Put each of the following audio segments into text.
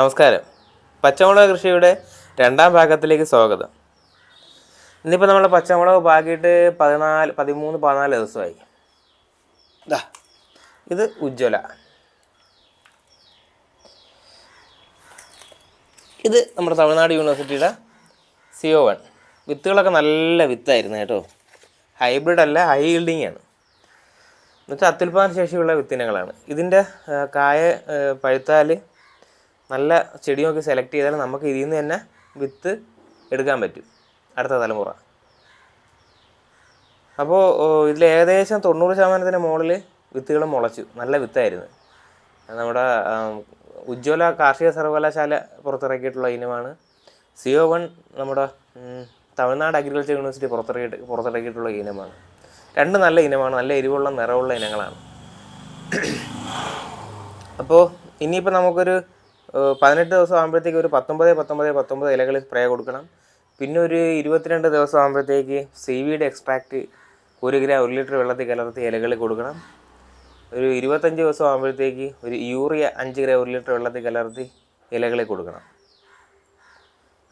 നമസ്കാരം. പച്ചമുളക് കൃഷിയുടെ രണ്ടാം ഭാഗത്തിലേക്ക് സ്വാഗതം. ഇന്നിപ്പോൾ നമ്മൾ പച്ചമുളക് പാകിയിട്ട് പതിനാല് പതിമൂന്ന് പതിനാല് ദിവസമായി. ദാ. ഇത് ഉജ്ജ്വല. ഇത് നമ്മുടെ തമിഴ്നാട് യൂണിവേഴ്സിറ്റിയുടെ സി ഒ വൺ വിത്തുകളൊക്കെ നല്ല വിത്തായിരുന്നു കേട്ടോ. ഹൈബ്രിഡ് അല്ല ഹൈ ഈൽഡിങ് ആണ്. എന്നുവെച്ചാൽ അത്യുൽപാദന ശേഷിയുള്ള വിത്തിനങ്ങളാണ്. ഇതിന്റെ കായ പഴുത്താൽ നല്ല ചെടിയൊക്കെ സെലക്ട് ചെയ്താൽ നമുക്ക് ഇതിൽ നിന്ന് തന്നെ വിത്ത് എടുക്കാൻ പറ്റും അടുത്ത തലമുറ. അപ്പോൾ ഇതിൽ ഏകദേശം തൊണ്ണൂറ് ശതമാനത്തിന് മുകളിൽ വിത്തുകൾ മുളച്ചു. നല്ല വിത്തായിരുന്നു. നമ്മുടെ ഉജ്ജ്വല കാർഷിക സർവകലാശാല പുറത്തിറക്കിയിട്ടുള്ള ഇനമാണ്. സിഒ വൺ നമ്മുടെ തമിഴ്നാട് അഗ്രികൾച്ചർ യൂണിവേഴ്സിറ്റി പുറത്തിറക്കിയിട്ട് പുറത്തിറക്കിയിട്ടുള്ള ഇനമാണ്. രണ്ട് നല്ല ഇനമാണ്. നല്ല എരിവുള്ള നിറവുള്ള ഇനങ്ങളാണ്. അപ്പോൾ ഇനിയിപ്പോൾ നമുക്കൊരു പതിനെട്ട് ദിവസം ആകുമ്പോഴത്തേക്ക് ഒരു പത്തൊമ്പത് പത്തൊമ്പത് പത്തൊമ്പത് ഇലകൾ സ്പ്രേ കൊടുക്കണം. പിന്നെ ഒരു ഇരുപത്തിരണ്ട് ദിവസം ആകുമ്പോഴത്തേക്ക് സി വിയുടെ എക്സ്ട്രാക്റ്റ് ഒരു ഗ്രാം ഒരു ലിറ്റർ വെള്ളത്തിൽ കലർത്തി ഇലകളിൽ കൊടുക്കണം. ഒരു ഇരുപത്തഞ്ച് ദിവസം ആകുമ്പോഴത്തേക്ക് ഒരു യൂറിയ അഞ്ച് ഗ്രാം ഒരു ലിറ്റർ വെള്ളത്തിൽ കലർത്തി ഇലകളിൽ കൊടുക്കണം.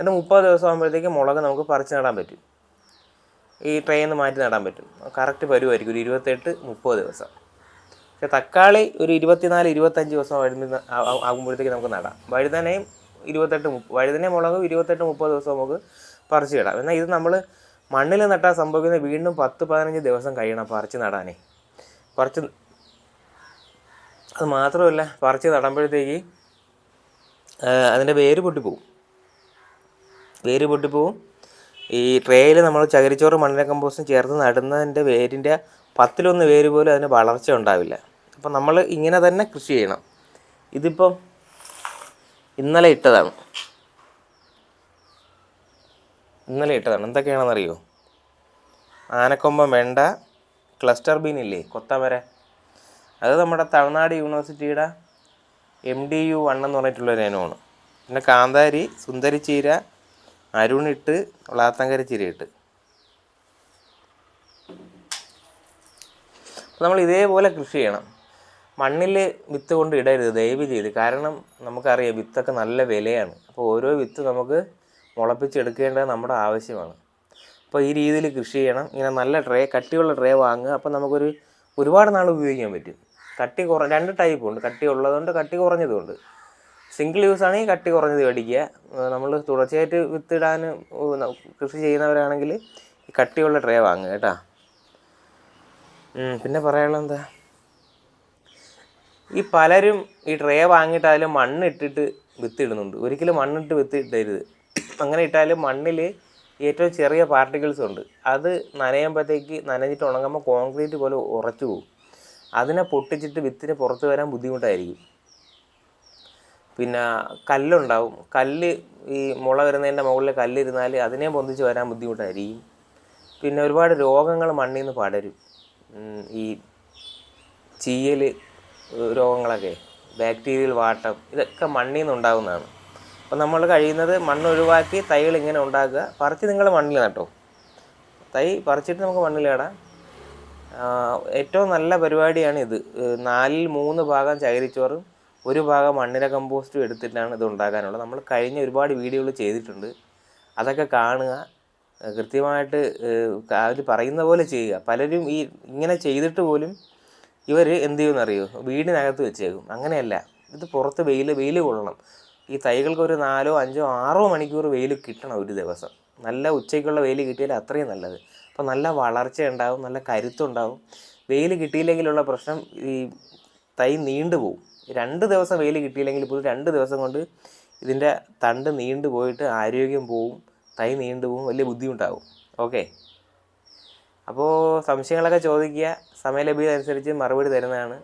എന്നിട്ട് മുപ്പത് ദിവസം ആകുമ്പോഴത്തേക്ക് മുളക് നമുക്ക് പറിച്ച് നടാൻ പറ്റും. ഈ ട്രെയിൽ നിന്ന് മാറ്റി നടാൻ പറ്റും. കറക്റ്റ് പരുവായിരിക്കും ഒരു ഇരുപത്തെട്ട് മുപ്പത് ദിവസം. പക്ഷേ തക്കാളി ഒരു ഇരുപത്തിനാല് ഇരുപത്തഞ്ച് ദിവസം വഴുതുന്ന ആകുമ്പോഴത്തേക്ക് നമുക്ക് നടാം. വഴുതനയും ഇരുപത്തെട്ട് മുപ്പ വഴുതന മുളകും ഇരുപത്തെട്ട് മുപ്പത് ദിവസം നമുക്ക് പറിച്ച് ഇടാം എന്നാൽ ഇത് നമ്മൾ മണ്ണിൽ നട്ടാൽ സംഭവിക്കുന്നത് വീണ്ടും പത്ത് പതിനഞ്ച് ദിവസം കഴിയണം പറിച്ച് നടാനേ. പറിച്ച് അത് മാത്രമല്ല പറിച്ച് നടുമ്പോഴത്തേക്ക് അതിന്റെ വേര് പൊട്ടിപ്പോവും. വേര് പൊട്ടിപ്പോവും. ഈ ട്രേയിൽ നമ്മൾ ചകിരിച്ചോറ് മണ്ണിര കമ്പോസ്റ്റും ചേർത്ത് നടുന്നതിന്റെ വേരിന്റെ പത്തിലൊന്ന് വേര് പോലും അതിന് വളർച്ച ഉണ്ടാവില്ല. അപ്പം നമ്മൾ ഇങ്ങനെ തന്നെ കൃഷി ചെയ്യണം. ഇതിപ്പം ഇന്നലെ ഇട്ടതാണ്. ഇന്നലെ ഇട്ടതാണ്. എന്തൊക്കെയാണെന്നറിയോ? ആനക്കൊമ്പം വെണ്ട ക്ലസ്റ്റർ ബീൻ ഇല്ലേ? കൊത്തമര. അത് നമ്മുടെ തമിഴ്നാട് യൂണിവേഴ്സിറ്റിയുടെ എം ഡി യു വൺ എന്ന് പറഞ്ഞിട്ടുള്ളൊരു ഇനമാണ്. പിന്നെ കാന്താരി സുന്ദരിച്ചീര അരുണിട്ട് വളാത്തങ്കര ചീരയിട്ട് നമ്മൾ ഇതേപോലെ കൃഷി ചെയ്യണം. മണ്ണിൽ വിത്ത് കൊണ്ട് ഇടരുത് ദയവ് ചെയ്ത്. കാരണം നമുക്കറിയാം വിത്തൊക്കെ നല്ല വിലയാണ്. അപ്പോൾ ഓരോ വിത്ത് നമുക്ക് മുളപ്പിച്ചെടുക്കേണ്ടത് നമ്മുടെ ആവശ്യമാണ്. അപ്പോൾ ഈ രീതിയിൽ കൃഷി ചെയ്യണം. ഇങ്ങനെ നല്ല ട്രേ കട്ടിയുള്ള ട്രേ വാങ്ങുക. അപ്പോൾ നമുക്കൊരു ഒരുപാട് നാൾ ഉപയോഗിക്കാൻ പറ്റും. കട്ടി കുറ രണ്ട് ടൈപ്പ് ഉണ്ട്. കട്ടി ഉള്ളതുകൊണ്ട് കട്ടി കുറഞ്ഞതുകൊണ്ട് സിംഗിൾ യൂസ് ആണെങ്കിൽ കട്ടി കുറഞ്ഞത് മേടിക്കുക. നമ്മൾ തുടർച്ചയായിട്ട് വിത്തിടാൻ കൃഷി ചെയ്യുന്നവരാണെങ്കിൽ ഈ കട്ടിയുള്ള ട്രേ വാങ്ങുക കേട്ടോ. പിന്നെ പറയാനുള്ളത് എന്താ? ഈ പലരും ഈ ട്രേ വാങ്ങിയിട്ട് മണ്ണിട്ടിട്ട് വിത്തിടുന്നുണ്ട്. ഒരിക്കലും മണ്ണിട്ട് വിത്തിട്ടരുത് അങ്ങനെ ഇട്ടാൽ മണ്ണിൽ ഏറ്റവും ചെറിയ പാർട്ടിക്കിൾസ് ഉണ്ട്. അത് നനയുമ്പോഴത്തേക്ക് നനഞ്ഞിട്ട് ഉണങ്ങുമ്പോൾ കോൺക്രീറ്റ് പോലെ ഉറച്ചു പോകും അതിനെ പൊട്ടിച്ചിട്ട് വിത്തിന് പുറത്ത് വരാൻ ബുദ്ധിമുട്ടായിരിക്കും. പിന്നെ കല്ലുണ്ടാവും. കല്ല് ഈ മുള വരുന്നതിന്റെ മുകളിൽ കല്ലിരുന്നാൽ അതിനെ പൊന്തിച്ച് വരാൻ ബുദ്ധിമുട്ടായിരിക്കും. പിന്നെ ഒരുപാട് രോഗങ്ങൾ മണ്ണിൽ നിന്ന് പടരും ഈ ചീയൽ രോഗങ്ങളൊക്കെ ബാക്ടീരിയൽ വാട്ടം ഇതൊക്കെ മണ്ണിൽ നിന്ന് ഉണ്ടാകുന്നതാണ് അപ്പോൾ നമ്മൾ കഴിയുന്നത് മണ്ണ് ഒഴിവാക്കി തൈകൾ ഇങ്ങനെ ഉണ്ടാക്കുക. പറിച്ച് നിങ്ങൾ മണ്ണിൽ നട്ടോ. തൈ പറിച്ചിട്ട് നമുക്ക് മണ്ണിൽ നടാം. ഏറ്റവും നല്ല പരിപാടിയാണ് ഇത്. നാലിൽ മൂന്ന് ഭാഗം ചകിരിച്ചോറും ഒരു ഭാഗം മണ്ണിര കമ്പോസ്റ്റും എടുത്തിട്ടാണ് ഇത് ഉണ്ടാക്കാനുള്ളത്. നമ്മൾ കഴിഞ്ഞ ഒരുപാട് വീഡിയോകൾ ചെയ്തിട്ടുണ്ട്. അതൊക്കെ കാണുക. കൃത്യമായിട്ട് അവർ പറയുന്ന പോലെ ചെയ്യുക. പലരും ഈ ഇങ്ങനെ ചെയ്തിട്ട് പോലും ഇവർ എന്ത് ചെയ്യുമെന്ന് അറിയോ? വീടിനകത്ത് വെച്ചേക്കും. അങ്ങനെയല്ല. ഇത് പുറത്ത് വെയിൽ വെയിൽ കൊള്ളണം. ഈ തൈകൾക്ക് ഒരു നാലോ അഞ്ചോ ആറോ മണിക്കൂർ വെയിൽ കിട്ടണം ഒരു ദിവസം. നല്ല ഉച്ചയ്ക്കുള്ള വെയിൽ കിട്ടിയാൽ അത്രയും നല്ലത്. അപ്പോൾ നല്ല വളർച്ച ഉണ്ടാവും നല്ല കരുത്തുണ്ടാവും. വെയിൽ കിട്ടിയില്ലെങ്കിലുള്ള പ്രശ്നം ഈ തൈ നീണ്ടു പോകും രണ്ട് ദിവസം വെയിൽ കിട്ടിയില്ലെങ്കിൽ പോലും രണ്ട് ദിവസം കൊണ്ട് ഇതിന്റെ തണ്ട് നീണ്ടു പോയിട്ട് ആരോഗ്യം പോവും തൈ നീണ്ടു പോവും വലിയ ബുദ്ധിമുട്ടാവും. ഓക്കെ? അപ്പോൾ സംശയങ്ങളൊക്കെ ചോദിക്കുക. സമയലഭ്യത അനുസരിച്ച് മറുപടി തരുന്നതാണ്.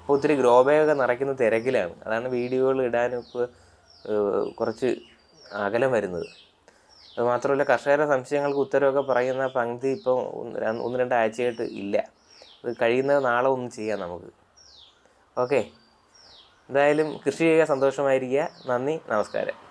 അപ്പോൾ ഒത്തിരി ഗ്രോ ബാഗൊക്കെ നിറയ്ക്കുന്ന തിരക്കിലാണ്. അതാണ് വീഡിയോകൾ ഇടാനും ഇപ്പോൾ കുറച്ച് അകലം വരുന്നത്. അത് മാത്രമല്ല കർഷകരുടെ സംശയങ്ങൾക്ക് ഉത്തരവൊക്കെ പറയുന്ന പങ്ക്തി ഇപ്പോൾ ഒന്ന് രണ്ടാഴ്ചയായിട്ട് ഇല്ല. അത് കഴിയുന്നത് നാളെ ഒന്നും ചെയ്യാം നമുക്ക്. ഓക്കെ. എന്തായാലും കൃഷി ചെയ്യുക സന്തോഷമായിരിക്കുക. നന്ദി. നമസ്കാരം.